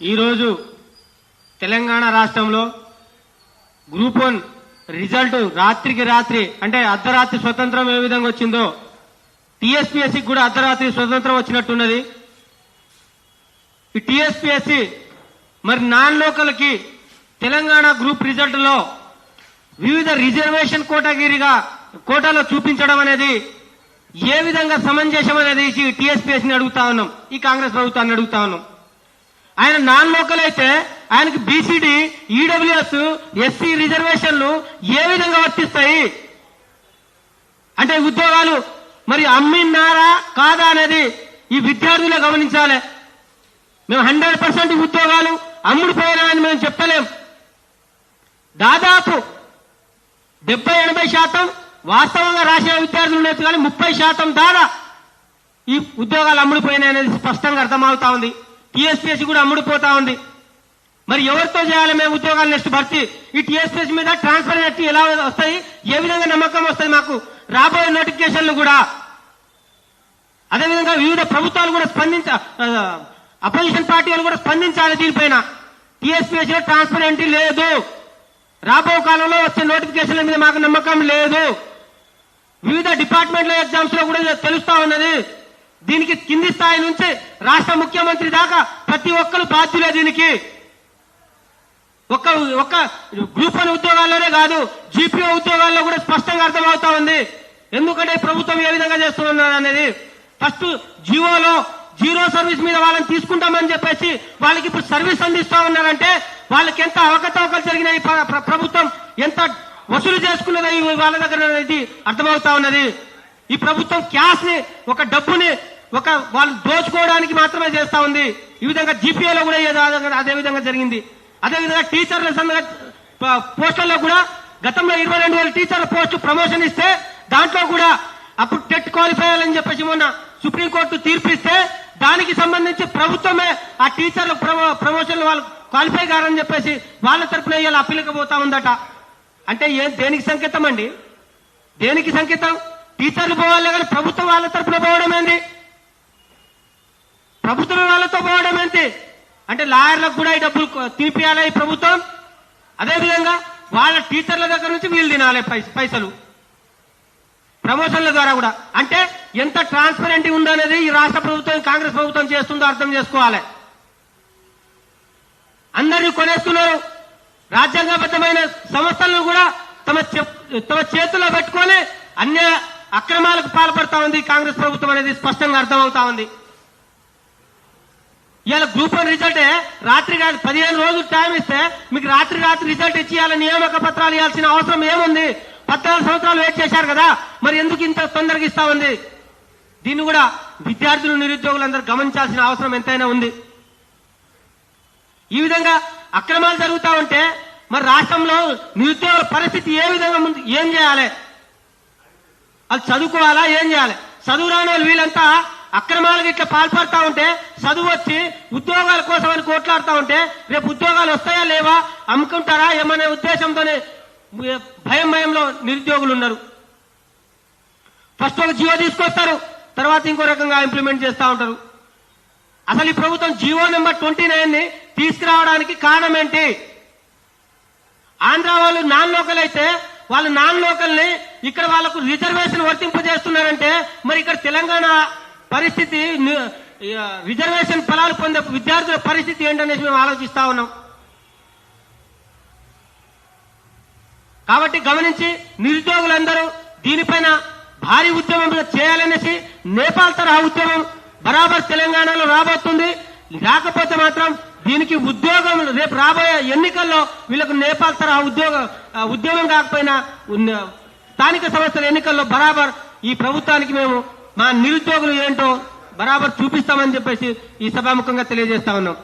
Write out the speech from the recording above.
ఈరోజు తెలంగాణ రాష్ట్రంలో group one result రాత్రికి రాత్రి అంటే అర్ధరాత్రి స్వతంత్రం ఏ విధంగా వచ్చిందో టీఎస్పీఎస్సికి కూడా అర్ధరాత్రి స్వతంత్రం వచ్చినట్టున్నది. ఈ టీఎస్పీఎస్సి మరి నాన్ లోకల్కి తెలంగాణ గ్రూప్ రిజల్ట్లో వివిధ రిజర్వేషన్ కోటగిరిగా కోటాలో చూపించడం అనేది ఏ విధంగా సమంజసం అనేది టీఎస్పీఎస్ని అడుగుతా ఉన్నాం. ఈ కాంగ్రెస్ ప్రభుత్వాన్ని అడుగుతా ఉన్నాం. ఆయన నాన్ లోకల్ అయితే ఆయనకి బీసీడీ ఈడబ్ల్యూఎస్ ఎస్సీ రిజర్వేషన్లు ఏ విధంగా వర్తిస్తాయి? అంటే ఉద్యోగాలు మరి అమ్మినారా కాదా అనేది ఈ విద్యార్థులే గమనించాలి. మేము హండ్రెడ్ పర్సెంట్ ఉద్యోగాలు అమ్ముడు అని మేము చెప్పలేం. దాదాపు డెబ్బై ఎనభై శాతం వాస్తవంగా రాసిన విద్యార్థులు ఉండొచ్చు కానీ ముప్పై శాతం దాదా ఈ ఉద్యోగాలు అమ్ముడుపోయినాయి అనేది స్పష్టంగా అర్థమవుతా ఉంది. టీఎస్పీఎస్సీ కూడా అమ్ముడుపోతా ఉంది. మరి ఎవరితో చేయాలి మేము ఉద్యోగాలు నెక్స్ట్ భర్తీ? ఈ టీఎస్పీఎస్ మీద ట్రాన్స్పరెన్సీ ఎలా వస్తాయి? ఏ విధంగా నమ్మకం వస్తుంది మాకు? రాబోయే నోటిఫికేషన్లు కూడా. అదేవిధంగా వివిధ ప్రభుత్వాలు కూడా స్పందించ అపోజిషన్ పార్టీలు కూడా స్పందించాలి దీనిపైన. టీఎస్పీఎస్లో ట్రాన్స్పరెంటీ లేదు. రాబో కాలంలో వచ్చే నోటిఫికేషన్ల మీద మాకు నమ్మకం లేదు. వివిధ డిపార్ట్మెంట్ల ఎగ్జామ్స్లో కూడా తెలుస్తా ఉన్నది. దీనికి కింది స్థాయి నుంచి రాష్ట్ర ముఖ్యమంత్రి దాకా ప్రతి ఒక్కరు బాధ్యులే దీనికి. ఒక్క ఒక్క గ్రూప్ వన్ ఉద్యోగాల్లోనే కాదు జీపీఓ ఉద్యోగాల్లో కూడా స్పష్టంగా అర్థమవుతా ఉంది. ఎందుకంటే ప్రభుత్వం ఏ విధంగా చేస్తున్నది అనేది. ఫస్ట్ జియోలో జీరో సర్వీస్ మీద వాళ్ళని తీసుకుంటామని చెప్పేసి వాళ్ళకి ఇప్పుడు సర్వీస్ అందిస్తా ఉన్నారంటే వాళ్ళకి ఎంత అవకతవకలు జరిగిన ప్రభుత్వం ఎంత వసూలు చేసుకున్నది వాళ్ళ దగ్గర అనేది అర్థమవుతా ఉన్నది. ఈ ప్రభుత్వం క్యాష్ని ఒక డబ్బుని ఒక వాళ్ళు దోచుకోవడానికి మాత్రమే చేస్తా ఉంది. ఈ విధంగా జీపీఏలో కూడా ఏదో అదే- విధంగా జరిగింది. అదే విధంగా టీచర్ల పోస్టుల్లో కూడా గతంలో ఇరవై రెండు వేల టీచర్ల పోస్టు ప్రమోషన్ ఇస్తే దాంట్లో కూడా అప్పుడు టెట్ క్వాలిఫై అని చెప్పేసి మొన్న సుప్రీంకోర్టు తీర్పిస్తే దానికి సంబంధించి ప్రభుత్వమే ఆ టీచర్ల ప్రమో- ప్రమోషన్లు వాళ్ళు క్వాలిఫై కారని చెప్పేసి వాళ్ళ తరపున ఇవాళ అప్పీలకు పోతా ఉందట. అంటే ఏం దేనికి సంకేతం అండి? దేనికి సంకేతం? టీచర్లు పోవాలి కానీ ప్రభుత్వం వాళ్ళ తరఫున పోవడం ఏంది ప్రభుత్వం వాళ్ళతో పోవడం ఏంటి? అంటే లాయర్లకు కూడా ఈ డబ్బులు తీపియాలి ఈ ప్రభుత్వం. అదేవిధంగా వాళ్ళ టీచర్ల దగ్గర నుంచి వీళ్ళు తినాలి పైసలు. ప్రమోషన్ల ద్వారా కూడా. అంటే ఎంత ట్రాన్స్పరెంట్ ఉందనేది ఈ రాష్ట్ర ప్రభుత్వం కాంగ్రెస్ ప్రభుత్వం చేస్తుందో అర్థం చేసుకోవాలి. అందరినీ కొనేస్తున్నారు. రాజ్యాంగబద్ధమైన సంస్థలను కూడా తమ చెప్- తమ చేతుల్లో పెట్టుకొని అన్య అక్రమాలకు పాల్పడతా ఉంది కాంగ్రెస్ ప్రభుత్వం అనేది స్పష్టంగా అర్థమవుతా ఉంది. ఇవాళ గ్రూప్ వన్ రిజల్టే రాత్రి కాదు పదిహేను రోజులు టైం ఇస్తే మీకు రాత్రి రాత్రి రిజల్ట్ ఇచ్చి ఇవాళ నియామక పత్రాలు ఇవ్వాల్సిన అవసరం ఏముంది? పద్నాలుగు సంవత్సరాలు వెయిట్ చేశారు కదా మరి ఎందుకు ఇంత తొందరగా ఇస్తా ఉంది? దీన్ని కూడా విద్యార్థులు నిరుద్యోగులందరూ గమనించాల్సిన అవసరం ఎంతైనా ఉంది. ఈ విధంగా అక్రమాలు జరుగుతా ఉంటే మరి రాష్ట్రంలో నిరుద్యోగుల పరిస్థితి ఏ విధంగా ముందు ఏం చేయాలి? వాళ్ళు చదువుకోవాలా? ఏం చేయాలి? చదువు రాని వాళ్ళు వీళ్ళంతా అక్రమాలకు ఇట్లా పాల్పడతా ఉంటే చదువు వచ్చి ఉద్యోగాల కోసం అని కోట్లాడుతూ ఉంటే రేపు ఉద్యోగాలు వస్తాయా లేవా? అమ్ముకుంటారా? ఏమనే ఉద్దేశంతోనే భయం భయంలో నిరుద్యోగులు ఉన్నారు. ఫస్ట్ ఒక జియో తీసుకొస్తారు తర్వాత ఇంకో రకంగా ఇంప్లిమెంట్ చేస్తూ ఉంటారు. అసలు ఈ ప్రభుత్వం జియో నెంబర్ ట్వంటీ నైన్ని తీసుకురావడానికి కారణం ఏంటి? ఆంధ్ర వాళ్ళు నాన్ లోకల్ అయితే వాళ్ళు నాన్ లోకల్ని ఇక్కడ వాళ్ళకు రిజర్వేషన్ వర్తింపజేస్తున్నారంటే మరి ఇక్కడ తెలంగాణ పరిస్థితి రిజర్వేషన్ ఫలాలు పొందే విద్యార్థుల పరిస్థితి ఏంటనేసి మేము ఆలోచిస్తా ఉన్నాం. కాబట్టి గమనించి నిరుద్యోగులందరూ దీనిపైన భారీ ఉద్యమం చేయాలనేసి నేపాల్ తరహా ఉద్యమం బరాబర్ తెలంగాణలో రాబోతుంది. రాకపోతే మాత్రం దీనికి ఉద్యోగం రేపు రాబోయే ఎన్నికల్లో వీళ్ళకు నేపాల్ తరహా ఉద్యోగ ఉద్యమం కాకపోయినా స్థానిక సంస్థల ఎన్నికల్లో బరాబర్ ఈ ప్రభుత్వానికి మేము మా నిరుద్యోగులు ఏంటో బరాబర్ చూపిస్తామని చెప్పేసి ఈ సభాముఖంగా తెలియజేస్తా ఉన్నాం.